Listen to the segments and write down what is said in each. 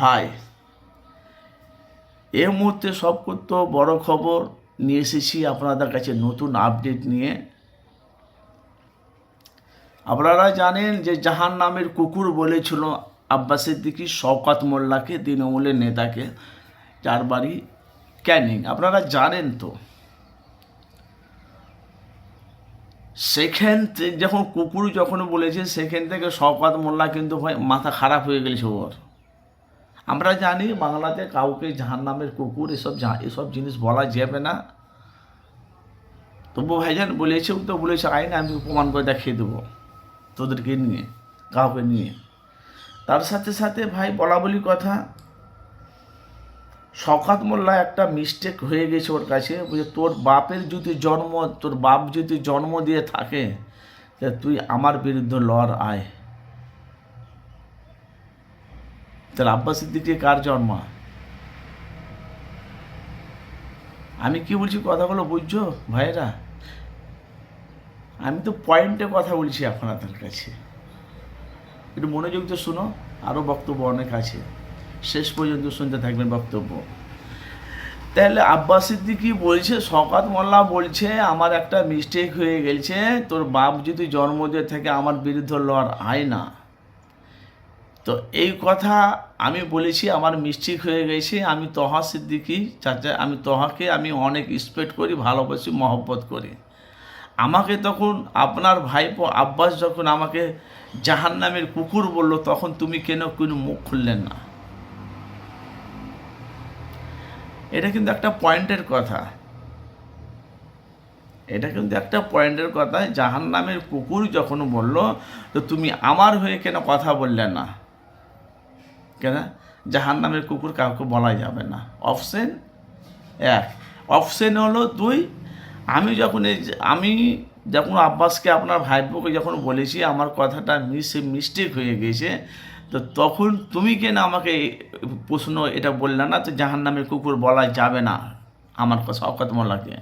ভাই এর মুহূর্তে সব করতে বড় খবর নিয়ে এসেছি আপনাদের কাছে নতুন আপডেট নিয়ে। আপনারা জানেন যে জাহান নামের কুকুর বলেছিল আব্বাস সিদ্দিকী শওকাত মোল্লাকে, তৃণমূলের নেতাকে, যার বাড়ি ক্যানিং। আপনারা জানেন তো, সেখান যখন কুকুর যখন বলেছে, সেখান থেকে শওকাত মোল্লা কিন্তু ভাই মাথা খারাপ হয়ে গেছে ওর। আমরা জানি বাংলাতে কাউকে জাহান নামের কুকুর এসব এসব জিনিস বলা যাবে না। তবু ভাইজান বলেছে তো বলেছে আইন আমি প্রমাণ করে দেখিয়ে দেবো তোদেরকে নিয়ে, কাউকে নিয়ে। তার সাথে সাথে ভাই বলা বলি কথা শকাত মোল্লা একটা মিস্টেক হয়ে গেছে ওর কাছে বুঝে তোর বাপের যদি জন্ম, তোর বাপ যদি জন্ম দিয়ে থাকে তুই আমার বিরুদ্ধে লড়, আয়। তাহলে আব্বাস সিদ্দিকি কার জন্ম? আমি কি বলছি কথাগুলো বুঝছ ভাইরা আমি তো পয়েন্টে কথা বলছি এখন আপনার কাছে। একটু মনোযোগ তো শুনো আরও বক্তব্য অনেক আছে। শেষ পর্যন্ত শুনতে থাকবেন বক্তব্য। তাহলে আব্বাস সিদ্দিকি বলছে শকাত মোল্লা বলছে, আমার একটা মিস্টেক হয়ে গেছে, তোর বাপ যদি জন্ম দিয়ে থাকে আমার বিরুদ্ধে লড় আয় না। তো এই কথা আমি বলেছি, আমার মিস্টেক হয়ে গেছে, আমি তহা সিদ্দিকি চাচা, আমি তহাকে আমি অনেক রেসপেক্ট করি, ভালোবাসি, মহব্বত করি। আমাকে তখন আপনার ভাইপো আব্বাস যখন আমাকে জাহান নামের কুকুর বলল, তখন তুমি কেন কোনো মুখ খুললেন না? এটা কিন্তু একটা পয়েন্টের কথা। এটা কিন্তু একটা পয়েন্টের কথা জাহান নামের কুকুর যখন বলল, তো তুমি আমার হয়ে কেন কথা বললে না? কেন? জাহান নামের কুকুর কাউকে বলা যাবে না। অপশন এক। অপশন হলো দুই, আমি যখন এই আমি যখন আব্বাসকে, আপনার ভাইপোকে যখন বলেছি, আমার কথাটা মিস, মিস্টেক হয়ে গেছে, তো তখন তুমি কেন আমাকে প্রশ্ন এটা বললে না তো জাহান নামের কুকুর বলা যাবে না? আমার শওকত মোল্লাকে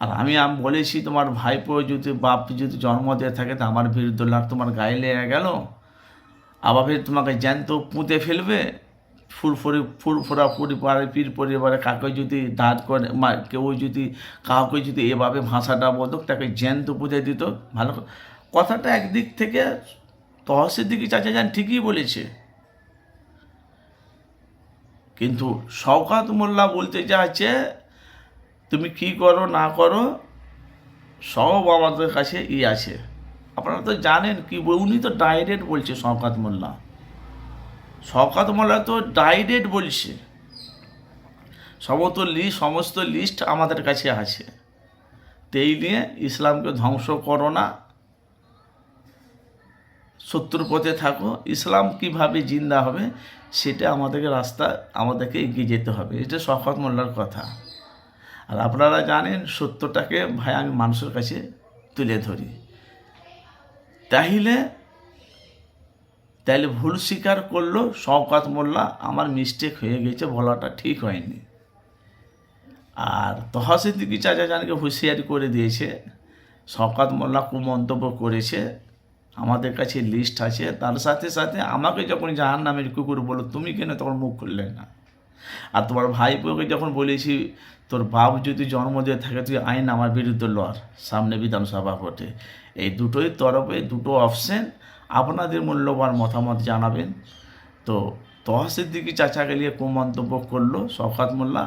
আর আমি বলেছি তোমার ভাইপো যদি বাপ যদি জন্ম দিয়ে থাকে, তো আমার বিরুদ্ধে তোমার গায়ে লেগে গেল। ফের তোমাকে জ্যান্ত পুঁতে ফেলবে। ফুরফুরি ফুরফুরা পরিবারে পীর পরিবারে কাকে যদি দাঁত করে কেউ যদি, কাউকে যদি এভাবে ভাষাটা বলতো, তাকে জ্যান্ত পুঁতে দিত। ভালো কথাটা একদিক থেকে তহসির দিকে চাচা যান ঠিকই বলেছে। কিন্তু শওকাত মোল্লা বলতে চাচ্ছে তুমি কি করো, না করো, সব আমাদের কাছে ই আছে। আপনারা তো জানেন কি উনি তো ডাইরেক্ট বলছে শওকাত মোল্লা। শওকাত মোল্লা তো ডাইরেক্ট বলছে। সমস্ত লিস্ট সমস্ত লিস্ট আমাদের কাছে আছে। তো এই নিয়ে ইসলামকে ধ্বংস করো না। শত্রুর পথে থাকো। ইসলাম কীভাবে জিন্দা হবে, সেটা আমাদেরকে রাস্তা আমাদেরকে এগিয়ে যেতে হবে। এটা শওকত মোল্লার কথা। আর আপনারা জানেন সত্যটাকে ভাই আমি মানুষের কাছে তুলে ধরি। তাহলে তাহলে ভুল স্বীকার করল, শওকাত মোল্লা, আমার মিস্টেক হয়ে গেছে, বলাটা ঠিক হয়নি। আর তহসিদ্দিকি চাচা জানকে হুঁশিয়ারি করে দিয়েছে, শওকাত মোল্লা কুমন্তব্য করেছে, আমাদের কাছে লিস্ট আছে, তার সাথে সাথে আমাকে যখন জাহান নামের কুকুর বলো তুমি কেন তখন মুখ খুললে না? আর তোমার ভাই ভাইপোকে যখন বলেছি, তোর বাপ যদি জন্ম দিয়ে থাকে, তুই আইন আমার বিরুদ্ধে লড়। সামনে বিধানসভা ভোটে। এই দুটোই তরফে দুটো অপশন আপনাদের মূল্যবান মতামত জানাবেন। তো তহসির দিকে চাচাকে নিয়ে কুমন্তব্য করল শওকাত মোল্লা।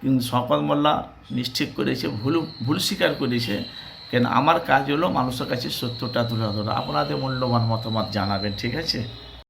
কিন্তু শওকাত মোল্লা নিশ্চিত করেছে, ভুল ভুল স্বীকার করেছে। কেন? আমার কাজ হলো মানুষের কাছে সত্যটা তুলে ধরা। আপনাদের মূল্যবান মতামত জানাবেন, ঠিক আছে?